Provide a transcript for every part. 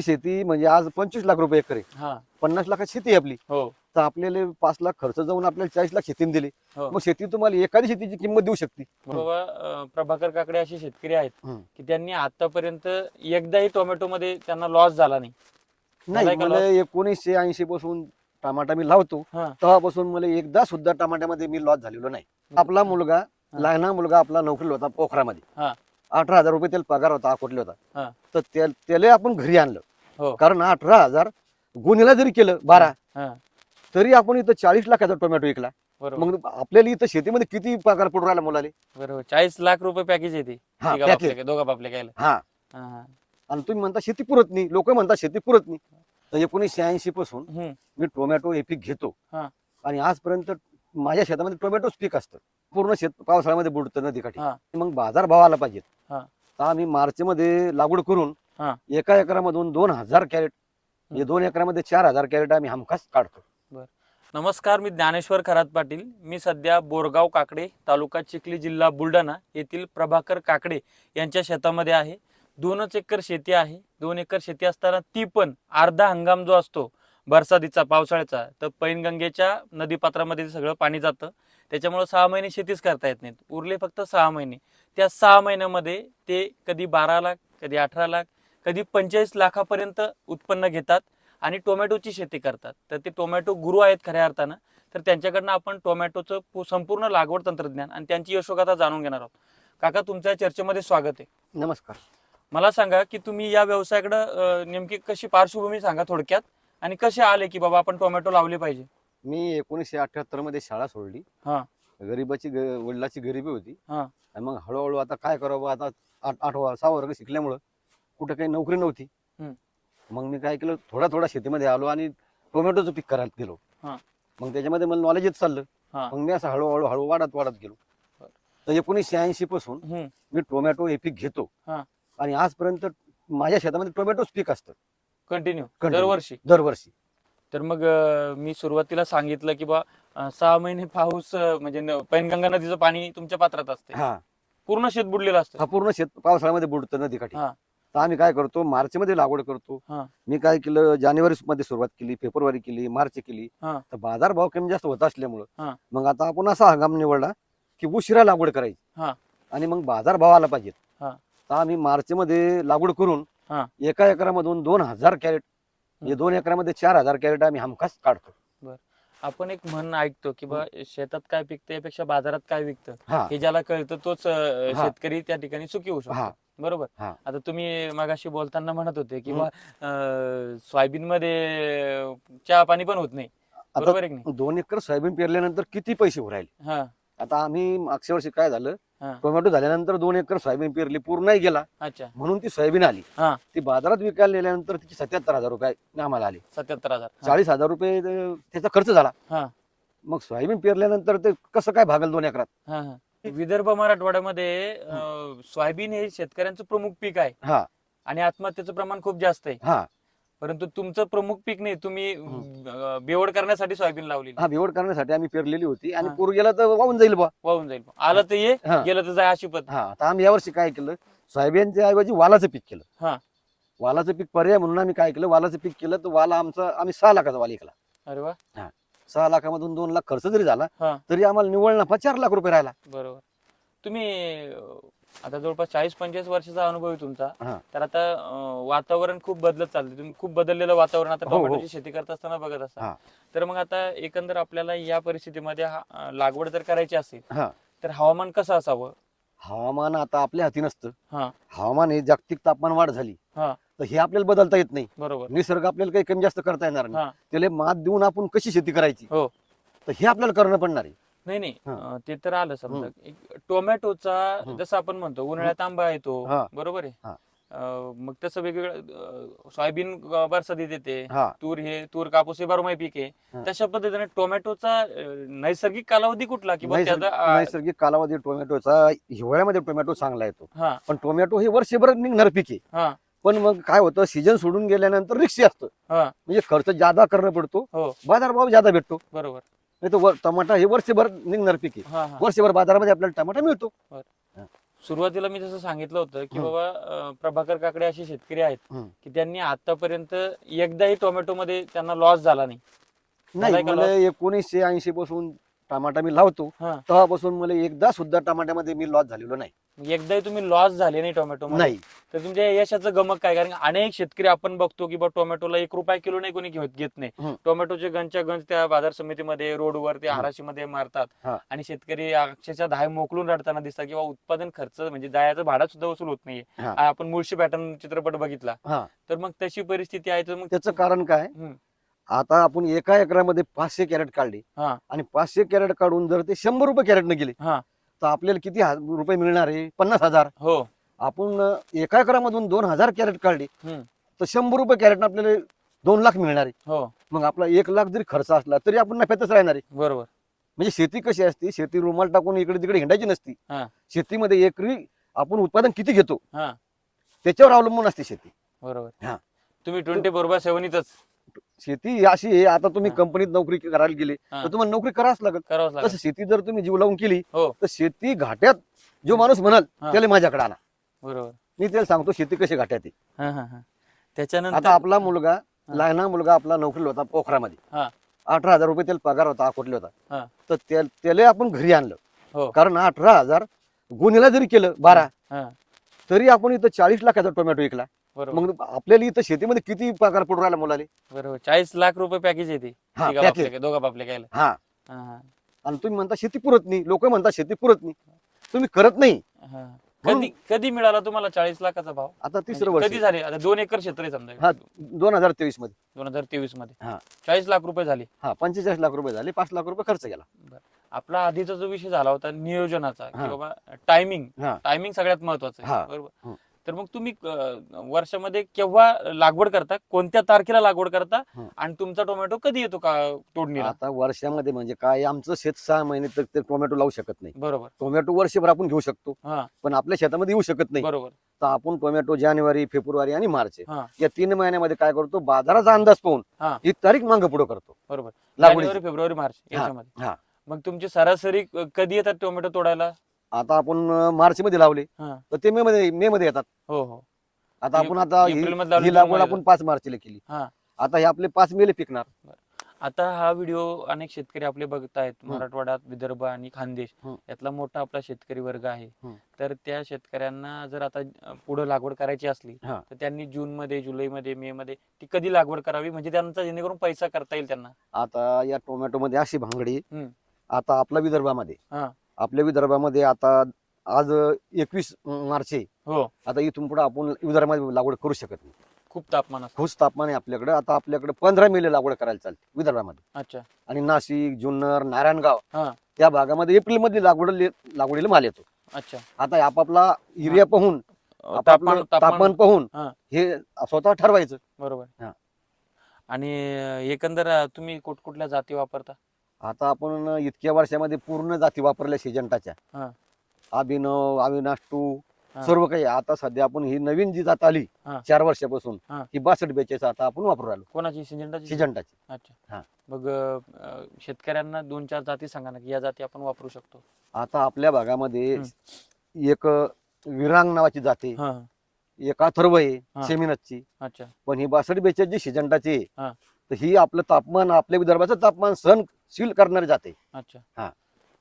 शेती म्हणजे आज पंचवीस लाख रुपये एकर. आहे हा. पन्नास लाखात शेती आहे आपली. हो. तर आपल्याला पाच लाख खर्च जाऊन आपल्याला चाळीस लाख शेतीने दिली. हो. मग शेती तुम्हाला एखादी शेतीची किंमत देऊ शकते. बाबा अं, प्रभाकर काकडे असे शेतकरी आहेत हम्म. की त्यांनी आतापर्यंत एकदाही टोमॅटो मध्ये त्यांना लॉस झाला नाही. नाही झालाय का मला एकोणीसशे ऐंशी पासून टमाटा मी लावतो. हा. तेव्हापासून मला एकदा सुद्धा टमाट्यामध्ये मी लॉस झालेलो नाही. आपला मुलगा लहान मुलगा आपला नोकरीला होता पोखरामध्ये. हा. अठरा हजार रुपये त्याला पगार होता अकोटले हा. होता. तर त्या- त्याला आपण घरी आणलं. हो. कारण अठरा हजार गुन्ह्याला जरी केलं बारा हा तरी आपण इथं चाळीस लाखाचा टोमॅटो विकला. बरोबर. मग आपल्याला इथं शेतीमध्ये किती पगार पडू राहिला मुलाले? बरोबर. चाळीस लाख रुपये पॅकेज येते हा, दोघा घ्यायला. हा. हा, हा. आणि तुम्ही म्हणता शेती पुरत नाही. लोक म्हणतात शेती पुरत नाही. तर एकोणीसशे ऐंशी पासून हम्म. मी टोमॅटो हे पीक घेतो. हा. आणि आजपर्यंत माझ्या शेतामध्ये टोमॅटोच पीक असतं. पूर्ण शेत पावसाळ्यामध्ये बुडतं नदीकाठी. हा. मग बाजार भाव आला पाहिजेत हा. तर आम्ही मार्च मध्ये लागवड करून हा. एका एकरामधून दोन हजार कॅरेट म्हणजे दोन एकरामध्ये चार हजार कॅरेट आम्ही हमखास काढतो. नमस्कार मी ज्ञानेश्वर खरात पाटील. मी सध्या बोरगाव काकडे तालुका चिखली जिल्हा बुलढाणा येथील प्रभाकर काकडे यांच्या शेतामध्ये आहे. दोनच एकर शेती आहे. दोन एकर शेती असताना ती पण अर्धा हंगाम जो असतो बरसातीचा पावसाळ्याचा तर पैनगंगेच्या नदीपात्रामध्ये सगळं पाणी जातं. त्याच्यामुळं सहा महिने शेतीच करता येत नाहीत. उरले फक्त सहा महिने. त्या सहा महिन्यामध्ये ते कधी बारा लाख कधी अठरा लाख कधी पंचेचाळीस लाखापर्यंत उत्पन्न घेतात आणि टोमॅटोची शेती करतात. तर ते टोमॅटो गुरु आहेत खऱ्या अर्थानं. तर त्यांच्याकडनं आपण टोमॅटोचं पू- संपूर्ण लागवड तंत्रज्ञान आणि त्यांची यशोगाथा जाणून घेणार आहोत. काका तुमच्या चर्चेमध्ये स्वागत आहे. नमस्कार. मला सांगा की तुम्ही या व्यवसायाकडे नेमकी कशी पार्श्वभूमी सांगा थोडक्यात आणि कसे आले की बाबा आपण टोमॅटो लावले पाहिजे? मी एकोणीसशे अठ्याहत्तरमध्ये शाळा सोडली. हा. गरीबाची वडिलाची गरिबी होती. हा. आणि मग हळूहळू आता काय करावं? आता आठ आठवा सहा वर्ग शिकल्यामुळं कुठं काही नोकरी नव्हती हम्म. मग मी काय केलं थोडा थोडा शेतीमध्ये आलो आणि टोमॅटोचं पीक करायला गेलो हा. मग त्याच्यामध्ये मला नॉलेज येत चाललं हा. मग मी असं हळूहळू हळू वाढत वाढत गेलो बरं. तर एकोणीसशे ऐंशी पासून हम्म, मी टोमॅटो हे पीक घेतो हा. आणि आजपर्यंत माझ्या शेतामध्ये टोमॅटोच पीक असतं कंटिन्यू Continue. दरवर्षी दरवर्षी तर मग अं, मी सुरुवातीला सांगितलं की बा अं, सहा महिने पाऊस अं, म्हणजे न- पैनगंगा नदीचं पाणी तुमच्या पात्रात असते हा पूर्ण शेत बुडलेलं असतं हा पूर्ण शेत पावसाळ्यामध्ये बुडतं नदीकाठी हा. तर आम्ही काय करतो मार्च मध्ये लागवड करतो हा. मी काय केलं जानेवारी मध्ये सुरुवात केली फेब्रुवारी केली मार्च केली हा. तर बाजार भाव कमी जास्त होत असल्यामुळं. मग आता आपण असा हंगाम निवडला की उशिरा लागवड करायची हा. आणि मग बाजार भाव आला पाहिजे हा. तर आम्ही मार्च मध्ये लागवड करून हा. एका एकरामधून दोन हजार कॅरेट म्हणजे दोन एकरामध्ये चार हजार कॅरेट आम्ही हमखास काढतो आपण एक म्हण ऐकतो की बा शेतात काय पिकतं यापेक्षा बाजारात काय विकतं हा हे ज्याला कळतं तोच अं, हा. शेतकरी त्या ठिकाणी सुखी होऊ हा. बरोबर हा. आता तुम्ही मगाशी बोलताना म्हणत होते की हम्म. बा सोयाबीन मध्ये चहा पाणी पण होत नाही बरोबर आहे की नाही दोन एकर सोयाबीन पेरल्यानंतर किती पैसे हा आता आम्ही मागच्या वर्षी काय झालं हा. टोमॅटो झाल्यानंतर दोन एकर सोयाबीन पेरली पूर्णही गेला अच्छा म्हणून ती सोयाबीन आली हा. ती बाजारात विकायला नेल्यानंतर तिची सत्याहत्तर हजार रुपये आम्हाला आले सत्याहत्तर हजार. चाळीस हजार रुपये त्याचा खर्च झाला हा. मग सोयाबीन पेरल्यानंतर ते कसं काय भागल दोन एकरात हा, हा. विदर्भ मराठवाड्यामध्ये अं, सोयाबीन हे शेतकऱ्यांचं प्रमुख पीक आहे. हा. आणि आत्महत्येचं प्रमाण खूप जास्त आहे. हा. परंतु तुमचं प्रमुख पीक नाही तुम्ही अं, बेवड करण्यासाठी सोयाबीन लावली हा बिवड करण्यासाठी आम्ही पेरलेली होती. आणि हा. पूर गेला तर वाहून जाईल बा वाहून जाईल. आलं तर ये हा. गेलं तर जाय अशी पद्धत. हा आता आम्ही यावर्षी काय केलं? सोयाबीनच्या ऐवजी वालाचं पीक केलं. हा. वालाचं पीक पर्याय म्हणून आम्ही काय केलं? वालाचं पीक केलं तर वाला आमचा आम्ही सहा लाखाचा वाल ऐकला अरे वा. सहा लाखामधून दोन लाख खर्च जरी झाला हा. तरी आम्हाला निव्वळ नफा चार लाख रुपये राहिला बरोबर तुम्ही अं, आता जवळपास चाळीस पंचेचाळीस वर्षाचा अनुभव आहे तुमचा हा. तर आता अं, वातावरण खूप बदलत चाललंय तुम्ही खूप बदललेलं वातावरण आता हो, हो. टोमॅटोची शेती करत असताना बघत हा. असता तर मग आता एकंदर आपल्याला या परिस्थितीमध्ये हा- अं, लागवड जर करायची असेल हा. तर हवामान कसं असावं हवामान आता आपल्या हाती नसतं हा. हवामान हे जागतिक तापमान वाढ झाली हा. तर हे आपल्याला बदलता येत नाही. बरोबर. निसर्ग आपल्याला काही कमी जास्त करता येणार नाही. हा. त्याला मात देऊन आपण कशी शेती करायची? हो. तर हे आपल्याला करणं पडणार आहे. नाही नाही. हा. अं, ते तर आलं समजा. एक टोमॅटोचा हम्म. जसं आपण म्हणतो उन्हाळ्यात आंबा येतो. हा. बरोबर आहे? हा. अं, मग तसं वेगवेगळं अं, सोयाबीन येते हा. तूर हे तूर कापूस हे बारमाही पीक हा. आहे तशा पद्धतीने टोमॅटोचा अं, नैसर्गिक कालावधी कुठला? की बुवा नैसर्गिक त्याचा अं, नैसर्गिक कालावधी टोमॅटोचा हिवाळ्यामध्ये टोमॅटो चांगला येतो. हा. पण टोमॅटो हे वर्षभर निघणार पीक आहे. हा. पण मग काय होतं सीजन सोडून गेल्यानंतर रिक्षी असतं हा. म्हणजे खर्च जादा करणं पडतो हो. बाजारभाव जादा भेटतो. बरोबर. नाही तर वर- टमाटा हे वर्षभर निघणार पीक. आहे हा हा. वर्षभर बाजारामध्ये आपल्याला टमाटा मिळतो. सुरुवातीला मी जसं सांगितलं होतं की. बाबा अं, प्रभाकर काकडे असे शेतकरी आहेत. की त्यांनी आतापर्यंत एकदाही टोमॅटो मध्ये त्यांना लॉस झाला नाही. नाही मला एकोणीसशे ऐंशी पासून टमाटा मी लावतो हा. तेव्हापासून मला एकदा सुद्धा टमाट्यामध्ये मी लॉस झालेलो नाही. एकदाही तुम्ही लॉस झाले नाही टोमॅटो नाही. तर तुमच्या यशाचं गमक काय? कारण अनेक शेतकरी आपण बघतो की बा टोमॅटोला एक रुपया किलो नाही कोणी घेत घेत नाही. टोमॅटोचे गंजच्या गंज त्या बाजार समितीमध्ये रोडवर ते हं. हाराशीमध्ये मारतात. आणि शेतकरी अक्षरशः दहा मोकलून रडताना दिसतात किंवा उत्पादन खर्च म्हणजे दह्याचं भाडं सुद्धा वसूल होत नाहीये. हा. आपण मुळशी पॅटर्न चित्रपट बघितला. हा. तर मग तशी परिस्थिती आहे तर मग त्याचं कारण काय. आता आपण एका एकरामध्ये पाचशे कॅरेट काढले. हा. आणि पाचशे कॅरेट काढून जर ते शंभर रुपये कॅरेटने गेले हा. तर आपल्याला किती हा- रुपये मिळणार आहे? पन्नास हजार. हो. आपण अं, एका एकरामधून दोन हजार कॅरेट काढले. तर शंभर रुपये कॅरेटने आपल्याला दोन लाख मिळणार आहे. हो. मग आपला एक लाख जरी खर्च असला तरी आपण नफ्यातच राहणार आहे. बरोबर. म्हणजे शेती कशी असते? शेती रुमाल टाकून इकडे तिकडे हिंडायची नसती. हा. शेतीमध्ये एकरी आपण उत्पादन किती घेतो? हा. त्याच्यावर अवलंबून असते शेती. बरोबर. हा. तुम्ही ट्वेंटी बरोबर सेव्हन शेती अशी आहे आता तुम्ही. कंपनीत नोकरी करायला गेले. तर तुम्हाला नोकरी करावंच लागत करावंच तसं शेती जर तुम्ही जीव लावून केली हो. तर शेती घाट्यात जो माणूस म्हणाल हा. त्याला माझ्याकडे आणा. बरोबर. मी त्याला सांगतो शेती कशी घाट्यात आहे. हा हा हा. त्याच्यानंतर आता आपला मुलगा लहाना मुलगा आपला नोकरीला होता पोखरामध्ये. हा. अठरा हजार रुपये त्याला पगार होता अकोटले हा. होता तर त्या- त्याला आपण घरी आणलं. हो. कारण अठरा हजार गुन्ह्याला जरी केलं बारा हा. तरी आपण इथं चाळीस लाखाचा टोमॅटो विकला. बरोबर. मग आपल्याला इथं शेतीमध्ये किती पगार पडू राहिला मुलाले? बरोबर. चाळीस लाख रुपये पॅकेज येते हा, package. दोघा बापले घ्यायला हा. आणि तुम्ही म्हणता शेती पुरत नाही. लोक म्हणतात शेती पुरत नाही. तुम्ही करत नाही. म्हणून- कधी कधी मिळाला तुम्हाला चाळीस लाखाचा भाव? आता तिसरं म्हणजे वर्ष. कधी झाले? आता दोन एकर क्षेत्र आहे हा समजा दोन हजार तेवीसमध्ये. दोन हजार तेवीसमध्ये. हा. चाळीस लाख रुपये झाले. हा पंचेचाळीस लाख रुपये झाले. पाच लाख रुपये खर्च केला. आपला आधीचा जो विषय झाला होता नियोजनाचा की हा. बाबा टायमिंग हा. टायमिंग सगळ्यात महत्वाचं हा. आहे बरोबर. हं. तर मग तुम्ही वर्षामध्ये केव्हा लागवड करता? कोणत्या तारखेला लागवड करता? हं. आणि तुमचा टोमॅटो कधी येतो का तोडणीला? आता वर्षामध्ये म्हणजे काय आमचं शेत सहा महिने तर ते टोमॅटो लावू शकत नाही. बरोबर. टोमॅटो वर्षभर आपण घेऊ शकतो. हा. पण आपल्या शेतामध्ये येऊ शकत नाही. बरोबर. तर आपण टोमॅटो जानेवारी फेब्रुवारी आणि मार्च हा. या तीन महिन्यामध्ये काय करतो? बाजाराचा अंदाज पाहून हा. ही तारीख मागं पुढे करतो. बरोबर. लागवडीची. जानेवारी फेब्रुवारी मार्च याच्यामध्ये. हा. मग तुमची सरासरी कधी येतात टोमॅटो तोडायला? आता आपण मार्च मध्ये लावले हा. तर ते मे मध्ये मे मध्ये येतात हो हो आता आपण आता ही ही तर लागवड आपण पाच मार्चला केली हा. आता हे आपले पाच मेले पिकणार आता हा व्हिडिओ अनेक शेतकरी आपले बघतायत. मराठवाड्यात विदर्भ आणि खानदेश. यातला मोठा आपला शेतकरी वर्ग आहे. तर त्या शेतकऱ्यांना जर आता अ, पुढं लागवड करायची असली हा. तर त्यांनी जून मध्ये जुलै मध्ये मे मध्ये ती कधी लागवड करावी म्हणजे त्यांचा जेणेकरून पैसा करता येईल त्यांना आता या टोमॅटो मध्ये अशी भांगडी हम्म. आता आपल्या विदर्भामध्ये हा. आपल्या विदर्भामध्ये आता आज एकवीस मार्च आहे. हो. आता इथून पुढे आपण विदर्भामध्ये लागवड करू शकत नाही. खूप तापमान असतं खूप तापमान आहे आपल्याकडे. आता आपल्याकडे पंधरा मेले लागवड करायला चालते विदर्भामध्ये. अच्छा. आणि नाशिक जुन्नर नारायणगाव हा. त्या भागामध्ये एप्रिलमध्ये लागवड लागवडीला माल येतो. अच्छा. आता आपापला एरिया पाहून अ, आपापलं तापमान पाहून हा. हे स्वतः ठरवायचं. बरोबर. हा. आणि अ, एकंदर अ, तुम्ही कुठकुठल्या जाती वापरता? आता आपण इतक्या वर्षामध्ये पूर्ण जाती वापरल्या हा. सिजंटाच्या अभिनव अविनाश टू हा. सर्व काही आता सध्या आपण ही नवीन जी जात आली हा. चार वर्षापासून हा. ही बासष्ट बेचाळीस आता आपण वापरू राहिलो कोणाची सिजंटाची सिजंटाची अच्छा हा. मग अ, शेतकऱ्यांना दोन चार जाती सांगा ना की या जाती आपण वापरू शकतो आता आपल्या भागामध्ये. एक विरांग नावाची जाते हा एक अथर्व आहे. सेमिनसची अच्छा पण ही बासष्ट बेचाळीस जी सिजंटाची आहे, हा. तर ही आपलं तापमान आपल्या विदर्भाचं तापमान सहनशील करणारी जाते. अच्छा. हा.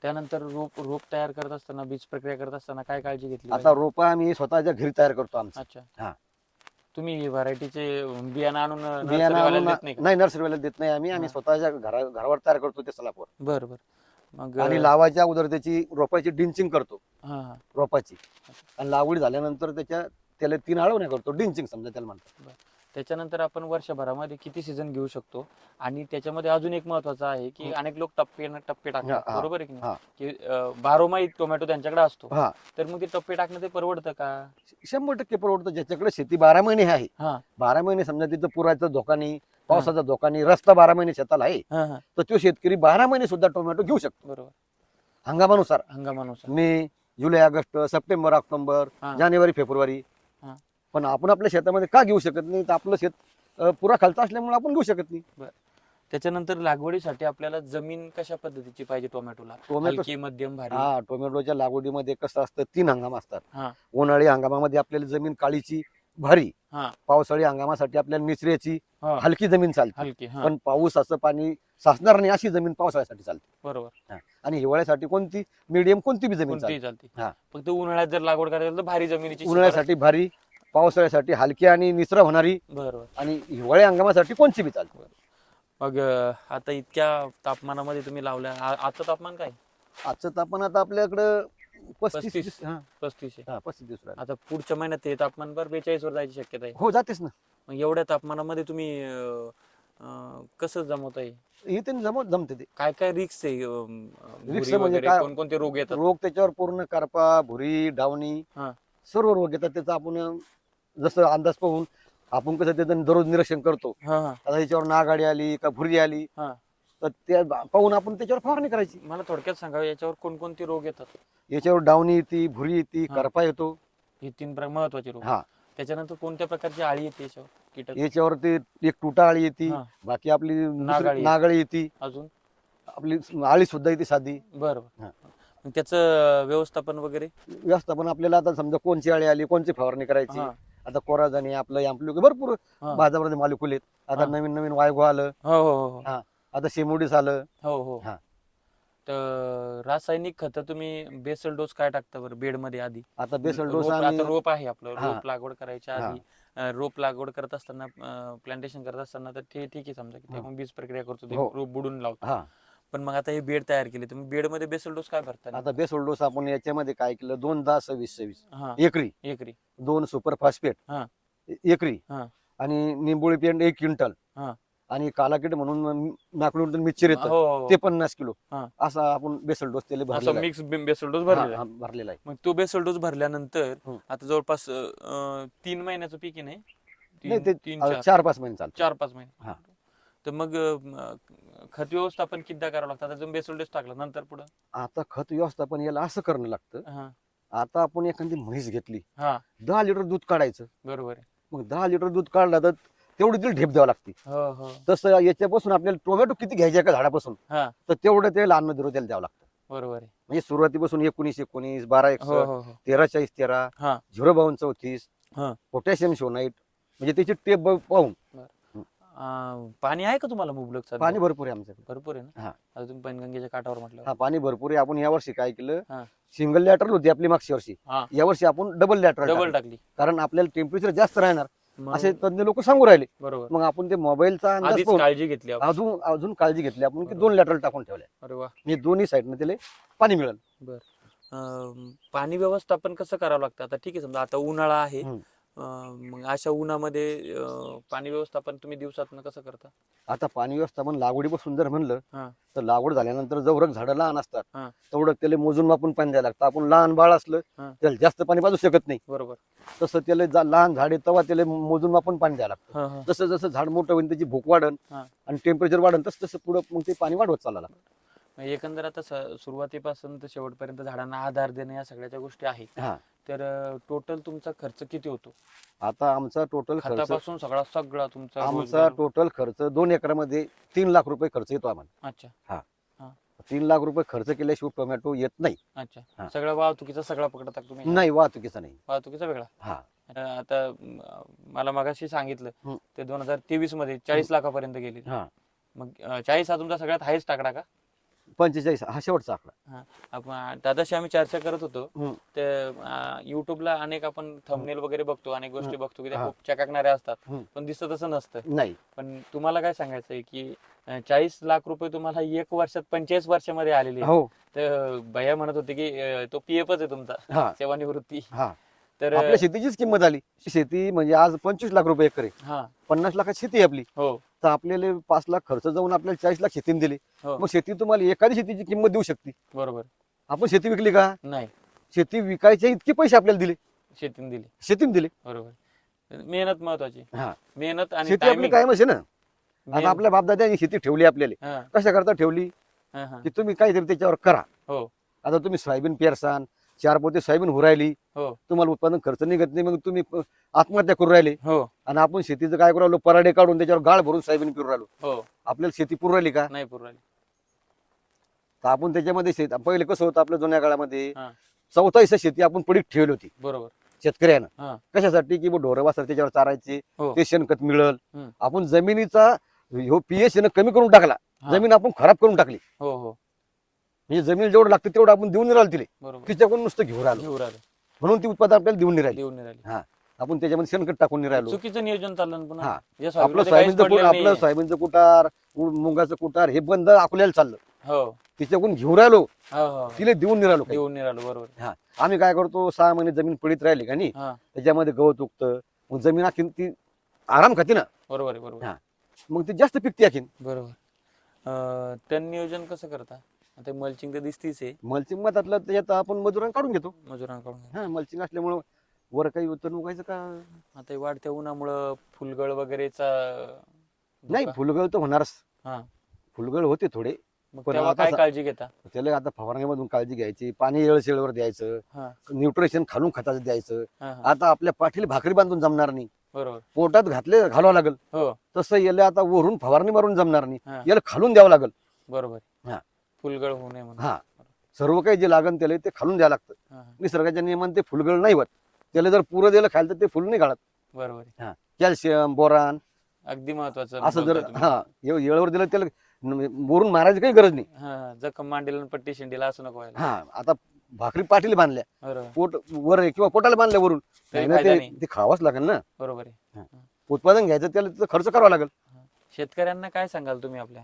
त्यानंतर रोप रोप तयार करत असताना बीज प्रक्रिया करत असताना काय काळजी घेतली आता पाहिजे? रोपं आम्ही स्वतःच्या घरी तयार करतो आमचं अच्छा. हा. तुम्ही व्हरायटीचे बियाणं आणून बियाणं नर्सरीवाल्याला आणून देत नाही का? नाही नर्सरीवाला देत नाही आम्ही. आम्ही हा. स्वतःच्या घरा घरावर तयार करतो ते सलापूर बरं बरं. मग आणि लावायच्या अगोदर त्याची रोपाची डिंचिंग करतो. हा रोपाची. आणि लागवड झाल्यानंतर त्याच्या त्याला तीन आळवण्या करतो. डिंचिंग समजा त्याला म्हणतात. त्याच्यानंतर आपण वर्षभरामध्ये किती सीझन घेऊ शकतो? आणि त्याच्यामध्ये अजून एक महत्वाचं आहे की. अनेक लोक टप्पे टप्पे टाकतात हा, हा, बरोबर आहे की हा. नाही की अं, बारोमाही टोमॅटो त्यांच्याकडे असतो. हा. तर मग ते टप्पे टाकणं ते परवडतं का? शंभर टक्के परवडतं. ज्याच्याकडे शेती बारा महिने आहे. हा. बारा महिने समजा तिथं पुराचा धोका नाही पावसाचा धोका नाही रस्ता बारा महिने शेताला आहे. हा हा. तर तो शेतकरी बारा महिने सुद्धा टोमॅटो घेऊ शकतो. बरोबर. हंगामानुसार. हंगामानुसार. मे जुलै ऑगस्ट सप्टेंबर ऑक्टोबर हा. जानेवारी फेब्रुवारी. पण आपण आपल्या शेतामध्ये का घेऊ शकत नाही? तर आपलं शेत पुरा खालचा असल्यामुळे आपण घेऊ शकत नाही. त्याच्यानंतर लागवडीसाठी आपल्याला जमीन कशा पद्धतीची पाहिजे टोमॅटोला? टोमॅटो मध्यम भारी? हा टोमॅटोच्या लागवडीमध्ये कसं असतं तीन हंगाम असतात. उन्हाळी हंगामामध्ये आपल्याला जमीन काळीची भारी. हा. पावसाळी हंगामासाठी आपल्याला निचऱ्याची हा. हलकी जमीन चालते. हलकी पण पाऊसाचं पाणी साचणार नाही अशी जमीन पावसाळ्यासाठी चालते. बरोबर. आणि हिवाळ्यासाठी कोणती मिडियम कोणती बी जमीन चालते. हा. फक्त उन्हाळ्यात जर लागवड करायची तर भारी जमिनीची उन्हाळ्यासाठी भारी पावसाळ्यासाठी हलकी आणि निचरा होणारी. बरोबर. आणि हिवाळी हंगामासाठी कोणती बी चालते? मग अं, आता इतक्या तापमानामध्ये तुम्ही लावल्या. आ- आजचं तापमान काय? आजचं तापमान आता आपल्याकडं पस्तीस पस्तीस. हा, हा, पस्तीस दिवस राहिले. आता पुढच्या महिन्यात ते तापमान बरं बेचाळीस वर जायची शक्यता आहे. हो जातेच ना. मग एवढ्या तापमानामध्ये तुम्ही अं, अं, कसं जमवता येईल इथे जमत जमते ते. काय काय रिक्स आहे अं, भुरी म्हणजे वगैरे? काय? कोणकोणते रोग येतात? रोग त्याच्यावर पूर्ण करपा भुरी डावणी हा. सर्व रोग येतात. त्याचा आपण जसं अंदाज पाहून आपण कसं त्याचं दररोज निरीक्षण करतो. हा. आता त्याच्यावर नागाडी आली का भुरी आली हा. तर त्या पाहून आपण त्याच्यावर फवारणी करायची. मला थोडक्यात सांगावं याच्यावर कोणकोणते रोग येतात? याच्यावर डावणी येते भुरी येते हा. करपा येतो. हे तीन महत्त्वाचे रोग. हा. त्याच्यानंतर कोणत्या प्रकारची आळी येते याच्यावर? कीटक? याच्यावर ते एक तुटा आळी येते हा. बाकी आपली दुसरी नागाळी. नागाळी येते. अजून? आपली आळी सुद्धा येते साधी. बरं हा. त्याचं व्यवस्थापन वगैरे? व्यवस्थापन आपल्याला आता समजा कोणची आळी आली कोणची फवारणी करायची? हा. आता कोराजाने आपलं याम्प्लिक भरपूर हा. बाजारामध्ये मालिकुल आहेत आता हा. नवीन नवीन वायगो आलं हो हो हो हा. आता शेमोडीस आलं हो हो हा. तर रासायनिक खत तुम्ही बेसल डोस काय टाकता बरं बेडमध्ये आधी आता बेसल डोस रोप- आणि आता रोप आहे आपलं हा. रोप लागवड करायच्या हा. आधी अं, रोप लागवड करत असताना प्लांटेशन करत असताना तर ते ठीक आहे समजा की ते हा. आपण बीज प्रक्रिया करतो ते हो. रोप बुडून लावतो हा पण मग आता हे बेड तयार केले तुम्ही बेडमध्ये बेसल डोस काय भरता आता बेसल डोस आपण याच्यामध्ये काय केलं दोन दहा सव्वीस सव्वीस हा एकरी एकरी दोन सुपर फॉस्फेट हा. एकरी हा. आणि निंबोळी पेंट एक क्विंटल हा. आणि कालाकीट म्हणून नाकडून मिक्सर हो येतं हो, ते हो. पन्नास किलो हा. असा आपण बेसल डोस त्याला असं भरलेला आहे. मिक्स बेसल डोस हा, भरलेला हा, आहे. भरलेला आहे मग तो बेसल डोस भरल्यानंतर हम्म. आता जवळपास अं, तीन महिन्याचं पीक आहे नाही नाही तीन ते तीन अं, चार चार पाच महिने चालतं चार पाच महिने हा. तर मग अं, खत व्यवस्थापन किती करावं लागतं? आता तुम्ही बेसल डोस टाकला नंतर पुढं? आता खत व्यवस्थापन याला असं करणं लागतं. हा. आता आपण एखादी म्हैस घेतली. हा. दहा लिटर दूध काढायचं. बरोबर आहे. मग दहा लिटर दूध काढलं तर तेवढी तिला ढेप द्यावं लागते. हो हो. तसं याच्यापासून आपल्याला टोमॅटो किती घ्यायचे का झाडापासून? हा. तर तेवढं ते लहानमध्ये त्याला द्यावं लागतं. बरोबर आहे. म्हणजे सुरुवातीपासून एकोणीस एकोणीस बारा एक हो हो हो. तेरा चाळीस तेरा हा. झिरो बावन्न चौतीस हा. पोटॅशियम शोनाईट म्हणजे त्याची टेप ब- पाहून अं, पाणी आहे का तुम्हाला मुबलक सध्या? पाणी भरपूर आहे आमच्याकडे. भरपूर आहे ना? हा. आता तुम्ही पैनगंगेच्या काठावर म्हटलं. हा पाणी भरपूर आहे. आपण या वर्षी काय केलं. सिंगल लॅटरल होती आपली मागच्या वर्षी. हा. या वर्षी आपण डबल लॅटरल डबल टाकली. कारण आपल्याला टेम्परेचर जास्त राहणार. मग- असे तज्ञ लोक सांगू राहिले. बरोबर. मग आपण ते मोबाईलचा अंदाज आधीच पाहून काळजी घेतली आपण. अजून अजून काळजी घेतली आपण की बरोबर. दोन लॅटरल टाकून ठेवल्या. अरे वा. म्हणजे दोन्ही साईडने त्याला पाणी मिळेल. अं, पाणी व्यवस्थापन कसं करावं लागतं? आता ठीक आहे समजा आता उन्हाळा आहे. हम्म. मग अशा उन्हामध्ये अं, पाणी व्यवस्थापन तुम्ही दिवसातनं कसं करता आता पाणी व्यवस्थापन लागवडीपासून जर म्हणलं हा. तर लागवड झाल्यानंतर जवळक झाडं लहान असतात हा. तेवढं त्याला मोजून मापून पाणी द्यायला लागतं आपण लहान बाळ असलं हा. त्याला जास्त पाणी पाजू शकत नाही बरोबर तसं त्याला जा- लहान झाडे तेव्हा त्याला मोजून मापून पाणी द्यायला लागतं हा, हा. जसं जसं झाड मोठं होईल त्याची भूक वाढन हा. आणि टेम्परेचर वाढन तसं तसं पुढं मग ते पाणी वाढवत चालला मग एकंदर आता स- सुरुवातीपासून तर शेवटपर्यंत झाडांना आधार देणे या सगळ्याच्या गोष्टी आहेत हा तर टोटल तुमचा खर्च किती होतो? आता आमचा टोटल खर्च खतापासून सगळा सगळा तुमचा आमचा रोजगार- टोटल खर्च दोन एकरामध्ये तीन लाख रुपये खर्च येतो आम्हाला. अच्छा. तीन लाख रुपये खर्च केल्याशिवाय टोमॅटो येत नाही. अच्छा. हा. सगळा वाहतुकीचा सगळा पकडता तुम्ही? नाही वाहतुकीचा नाही. वाहतुकीचा वेगळा? हा. अं, आता मला मगाशी सांगितलं हम्म. ते दोन हजार तेवीसमध्ये चाळीस लाखापर्यंत गेले हा. मग चाळीस हा तुमचा सगळ्यात हायस्ट टाकडा का? पंचेचाळीस हा शेवटचा आकडा. आपण दादाशी आम्ही चर्चा करत होतो. हम्म. ते अं, युट्यूबला अनेक आपण थंबनेल वगैरे बघतो अनेक गोष्टी. बघतो की त्या हा. खूप चकाकणाऱ्या असतात हम्म. पण दिसत तसं नसतं. नाही. पण तुम्हाला काय सांगायचंय की चाळीस लाख रुपये तुम्हाला एक वर्षात पंचेचाळीस वर्षामध्ये आलेले आहेत. हो. तर भैया म्हणत होते की अं, तो पीएफच आहे तुमचा हा. सेवानिवृत्ती. हा. तर आपल्या शेतीचीच किंमत आली. शेती म्हणजे आज पंचवीस लाख रुपये एकर आहे. हा. पन्नास लाखात शेती आहे आपली. हो. तर आपल्याला पाच लाख खर्च जाऊन आपल्याला चाळीस लाख शेतीने दिली. हो. मग शेती तुम्हाला एखादी शेतीची किंमत देऊ शकते. बरोबर. आपण शेती विकली का? नाही. शेती विकायचे इतके पैसे आपल्याला दिले. शेतीने दिली. शेतीने दिले. बरोबर. मेहनत महत्वाची. हा. मेहनत आणि शेती आपली timing. कायमच आहे ना? आता आपल्या बापदाद्यांनी शेती ठेवली आपल्याला. हा, कशा करता ठेवली? हा, हा. की तुम्ही काहीतरी त्याच्यावर करा. हो. आता तुम्ही सोयाबीन पेरसान चार पोते सोयाबीन हो राहिली. हो. तुम्हाला उत्पादन खर्च निघत नाही मग तुम्ही आत्महत्या करू राहिले. हो. आणि आपण शेतीचं काय करू राहिलो पराडे काढून त्याच्यावर गाळ भरून सोयाबीन पिरू राहिलो. हो. आपल्याला शेती पुरू राहिली का? नाही पुरवली तर आपण त्याच्यामध्ये शेत पहिले कसं होतं आपल्या जुन्या काळामध्ये हा. चौथा हिस्सा शेती आपण पडीक ठेवली होती. बरोबर. शेतकऱ्यानं. कशासाठी? की ढोरं वासर त्याच्यावर चारायचे हो. ते शेणखत मिळल. हम्म. आपण जमिनीचा ह्यो पीएच कमी करून टाकला. हा. जमीन आपण खराब करून टाकली. हो हो. म्हणजे जमीन जेवढं लागतं तेवढं आपण देऊन राहिलो तिला. बरोबर. तिच्याकडून नुसतं घेऊन राहिलो. घेऊन राहिलो. म्हणून ती उत्पादन आपल्याला देऊन राहिली देऊन राहिली आपण त्याच्यामध्ये शेणखत टाकून नाही राहिलो चुकीचं नियोजन चाललं ना पुन्हा? हा. आपलं सोयाबीनमध्ये काहीच सोयाबीनचं कुट पडलेलं आपलं नाहीये. सोयाबीनचं कुटार उ- मुगाचं कुटार हे बंद अकोल्याला चाललं. हो. तिच्याकडून घेऊन राहिलो. हो हो तिला देऊन नाही राहिलो काही. देऊन नाही राहिलो बरोबर आम्ही काय करतो सहा महिने जमीन पडीत राहिली का नाही हा. त्याच्यामध्ये गवत उगतं. मग जमीन आखीन ती आराम खाते ना. बरोबर आहे बरोबर हा. मग ती जास्त पिकते आखीन. बरोबर. अं, त्यांनी नियोजन कसं करता? आता मल्चिंग तर दिसतीच आहे. मल्चिंग मधातलं त्याच्यात आपण मजुरांना काढून घेतो. मजुरांकडून हा मल्चिंग असल्यामुळं वर काही उत्पन्न उगायचं का? आता हे वाढत्या उन्हामुळं फुलगळ वगैरेचा नाही. फुलगळ तर होणारच. हा. फुलगळ होते थोडे मग पण तेव्हा आता काय सा- काळजी घेता? त्याला आता फवारणीमधून काळजी घ्यायची पाणी येळशेळवर द्यायचं हा. न्यूट्रिशन खालून खताचं द्यायचं. हा हा. आता आपल्या पाठीला भाकरी बांधून जमणार नाही. बरोबर. पोटात घातले घालावं लागेल. हो. तसं याला आता वरून फवारणी मारून जमणार नाही. याला खालून द्यावं लागेल. बरोबर. हा. फुलगळ होऊ नये म्हणून. हा. सर्व काही जे लागन त्याला ते खालून द्यावं लागतं. हा, हा. निसर्गाच्या नियमाने ते फुलगळ नाही होत. त्याला जर पुरं दिलं खायला तर ते फुल नाही काढत बरोबर आहे. कॅल्शियम बोरान अगदी महत्वाचं असं जर. हा ये- येळवर दिलं त्याला न- मोरून मारायची काही गरज नाही. जखम मांडीला आणि पट्टी शिंडीला असं नको व्हायला. हा. आता भाकरी पाठीला बांधल्या. बरोबर. पोट वर आहे किंवा पोटाला बांधल्या वरून. तरी नाही फायदा ते नाही. ते खावाच लागेल ना. बरोबर आहे. उत्पादन घ्यायचं त्याला खर्च करावा लागेल. शेतकऱ्यांना काय सांगाल तुम्ही आपल्या?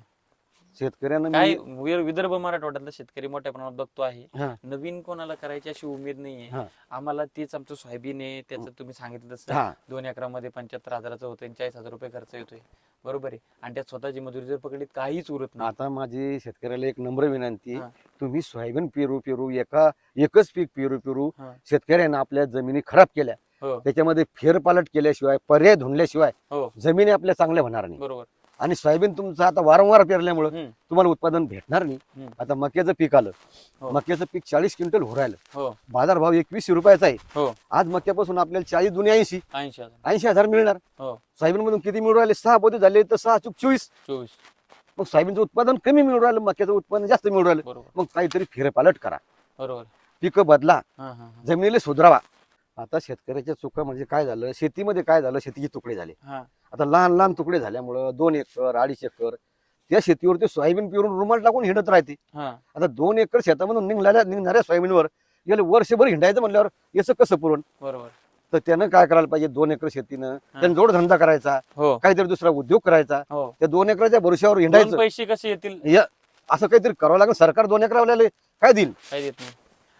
शेतकऱ्यांना काय मी- वीर- विदर्भ मराठवाड्यातला शेतकरी मोठ्या प्रमाणात बघतो आहे. हा. नवीन कोणाला करायची अशी उमेद नाहीये हा. आम्हाला तेच आमचं सोयाबीन आहे त्याचं तुम्ही सांगितलं तसं. हा. दोन एकरामध्ये पंच्याहत्तर हजाराचं होतं चाळीस हजार रुपये खर्च येतोय. बरोबर आहे. आणि त्यात स्वतःची मजुरी जर पकडली काहीच उरत नाही. आता माझी शेतकऱ्याला एक नम्र विनंती हा. तुम्ही सोयाबीन पेरू पेरू एका एकच पीक पेरू पेरू हा. शेतकऱ्यांना आपल्या जमिनी खराब केल्या. हो. त्याच्यामध्ये फेरपालट केल्याशिवाय पर्याय धुंडल्याशिवाय हो. जमिनी आपल्या चांगल्या होणार नाही. बरोबर. आणि सोयाबीन तुमचं आता वारंवार पेरल्यामुळं हम्म, तुम्हाला उत्पादन भेटणार नाही. हम्म. आता मक्याचं पीक आलं. हो. मक्याचं पीक चाळीस क्विंटल हो राहिलं. हो. बाजारभाव एकवीसशे रुपयाचा आहे. हो. आज मक्यापासून आपल्याला चाळीस दुनिया ऐंशी. ऐंशी हजार. ऐंशी हजार मिळणार. हो. सोयाबीन मधून किती मिळू राहिले? सहा पोते झाले तर सहा चूक चोवीस. चोवीस. मग सोयाबीनचं उत्पादन कमी मिळू राहिलं मक्याचं उत्पादन जास्त मिळू राहिलं. बरोबर. मग काहीतरी फेरपालट करा. बरोबर. पिकं बदला. हा हा हा. जमिनीला सुधारावा. आता शेतकऱ्याच्या चुका म्हणजे काय झालं? शेतीमध्ये काय झालं? शेतीचे तुकडे झाले. हा. आता लहान लहान तुकडे झाल्यामुळं दोन एकर अडीच एकर त्या शेतीवरती सोयाबीन पिरून रुमाल टाकून हिंडत राहते. हा. आता दोन एकर शेतामधून निघणाऱ्या निघणाऱ्या सोयाबीनवर गेले वर्षभर हिंडायचं म्हणल्यावर याचं कसं पुरण? बरोबर. तर त्यानं काय करायला पाहिजे? दोन एकर शेतीनं त्यानं जोडधंदा करायचा हो. काहीतरी दुसरा उद्योग करायचा. हो. त्या दोन एकराच्या भरोश्यावर दोन हिंडायचं. पैसे कसे येतील? या- असं काहीतरी करावं लागेल. सरकार दोन एकरावाल्याला काय देईल? काय देत नाही.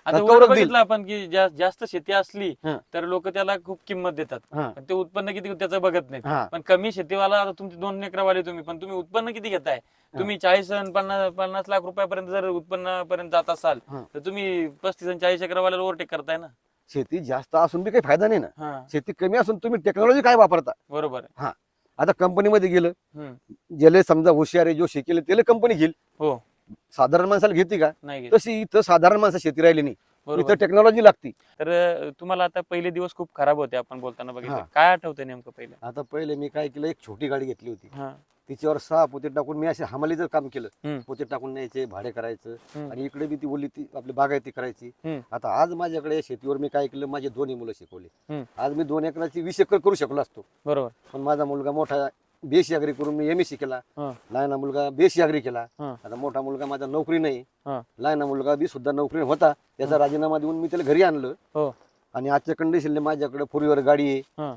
आता वर देईल. बघितलं आपण की जा- जास्त शेती असली हा. तर लोक त्याला खूप किंमत देतात. हा. पण ते उत्पन्न किती त्याचं बघत नाही हा. पण कमी शेतीवाला आता तुमचे दोन एकरावाले तुम्ही पण तुम्ही उत्पन्न किती घेताय? तुम्ही चाळीस पन्नास पन्नास लाख रुपयापर्यंत जर उत्पन्नापर्यंत जात असाल हा. तर तुम्ही पस्तीस चाळीस एकरावाल्याला ओव्हरटेक करताय ना? शेती जास्त असून बी काही फायदा नाही ना. हा. शेती कमी असून तुम्ही टेक्नॉलॉजी काय वापरता? बरोबर आहे. आता कंपनीमध्ये गेलं. हम्म. ज्याला समजा हुशार आहे जो शिकेल त्याला कंपनी घेईल. हो. साधारण माणसाला घेते का? नाही घेत. तशी इथं साधारण माणसं शेती राहिली नाही. बरोबर. इथं टेक्नॉलॉजी लागती. तर अं, तुम्हाला आता पहिले दिवस खूप खराब होते आपण बोलताना बघितलं. हा. काय आठवतंय नेमकं पहिले? आता पहिले मी काय केलं एक छोटी गाडी घेतली होती. हा. तिच्यावर सहा पोते टाकून मी असे हमालीचं काम केलं. पोते टाकून न्यायचे भाडे करायचं हम्म. आणि इकडे बी ती ओली ती आपली बागायती करायची. हम्म. आता आज माझ्याकडे शेतीवर मी काय केलं माझे दोन्ही मुलं शिकवले. हम्म. आज मी दोन एकराची वीस एकर करू शकलो असतो. बरोबर. पण माझा मुलगा मोठा बेसी अग्री करून मी एम एस सी केला. हा. लहाना मुलगा बेसी अग्री केला. हा. आता मोठा मुलगा माझा नोकरी नाही. हा. लहाना मुलगा बी सुद्धा नोकरी होता. त्याचा राजीनामा देऊन मी त्याला घरी आणलं. हो. आणि आजच्या कंडिशनला माझ्याकडे फोर व्हीलर गाडी आहे. हा.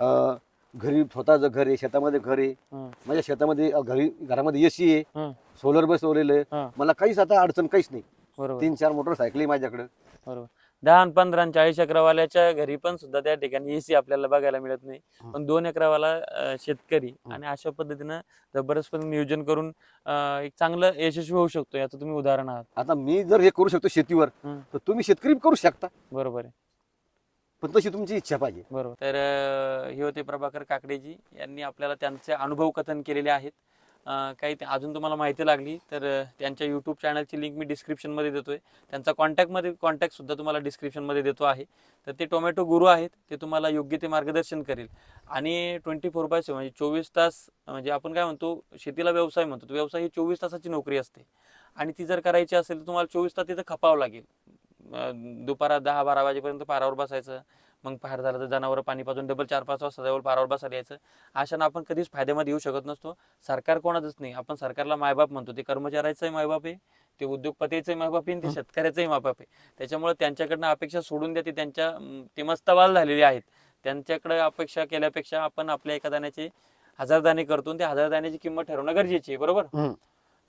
अं, घरी स्वतःचं घर आहे शेतामध्ये घर आहे. हा. माझ्या शेतामध्ये अं, घरी घरामध्ये एसी आहे. हा. सोलर बसवलेलं आहे हा. मला काहीच आता अडचण काहीच नाही. बरोबर. तीन चार मोटरसायकल आहे माझ्याकडे. बरोबर. दहा आणि पंधरा आणि चाळीस अकरावाल्याच्या घरी पण सुद्धा त्या ठिकाणी एसी आपल्याला बघायला मिळत नाही. पण दोन अकरावाला शेतकरी. आणि अशा पद्धतीनं जबरदस्तपणे नियोजन करून एक चांगलं यशस्वी होऊ शकतो याचं तुम्ही उदाहरण आहात. आता मी जर हे करू शकतो शेतीवर. तर तुम्ही शेतकरी करू शकता. बरोबर आहे. पण तशी तुमची इच्छा पाहिजे. बरोबर. तर हे होते प्रभाकर काकडेजी यांनी आपल्याला त्यांचे अनुभव कथन केलेले आहेत. काही ते- अजून तुम्हाला माहिती लागली तर त्यांच्या यूट्यूब चॅनलची लिंक मी डिस्क्रिप्शनमध्ये देतो आहे त्यांचा कॉन्टॅक्टमध्ये कॉन्टॅक्टसुद्धा तुम्हाला डिस्क्रिप्शनमध्ये देतो आहे. तर ते टोमॅटो गुरु आहेत ते तुम्हाला योग्य ते मार्गदर्शन करेल. आणि ट्वेंटी फोर बाय सेवन म्हणजे चोवीस तास म्हणजे आपण काय म्हणतो शेतीला व्यवसाय म्हणतो तो व्यवसाय ही चोवीस तासाची नोकरी असते. आणि ती जर करायची असेल तर तुम्हाला चोवीस तास तिथं खपावं लागेल. दुपारा दहा बारा वाजेपर्यंत पारावर बसायचं. मग बाहेर झालं तर जनावर पाणी पाजून डबल चार पाच वाजता जवळ पारावर बसायला यायचं. अशानं आपण कधीच फायद्यामध्ये येऊ शकत नसतो. सरकार कोणाचंच नाही. आपण सरकारला मायबाप म्हणतो. ते कर्मचाऱ्याचाही मायबाप आहे. ते उद्योगपतीचंही मायबाप आहे आणि ते शेतकऱ्याचंही मायबाप आहे. त्याच्यामुळे त्यांच्याकडनं अपेक्षा सोडून द्या ती त्यांच्या ते मस्तवाल झालेले आहेत. त्यांच्याकडे अपेक्षा केल्यापेक्षा आपण आपल्या एका दाण्याचे हजार दाणे करतो त्या हजार दाण्याची किंमत ठरवणं गरजेची आहे. बरोबर.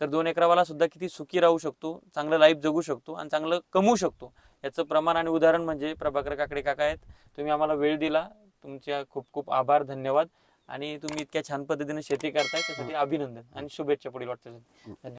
तर दोन एकरावाला सुद्धा किती सुखी राहू शकतो चांगलं लाईफ जगू शकतो आणि चांगलं कमवू शकतो. याचं प्रमाण आणि उदाहरण म्हणजे प्रभाकर काकडे काका आहेत. तुम्ही आम्हाला वेळ दिला. तुमच्या खूप खूप आभार धन्यवाद. आणि तुम्ही इतक्या छान पद्धतीने शेती करताय त्यासाठी अभिनंदन आणि शुभेच्छा पुढील वाटतं धन्यवाद.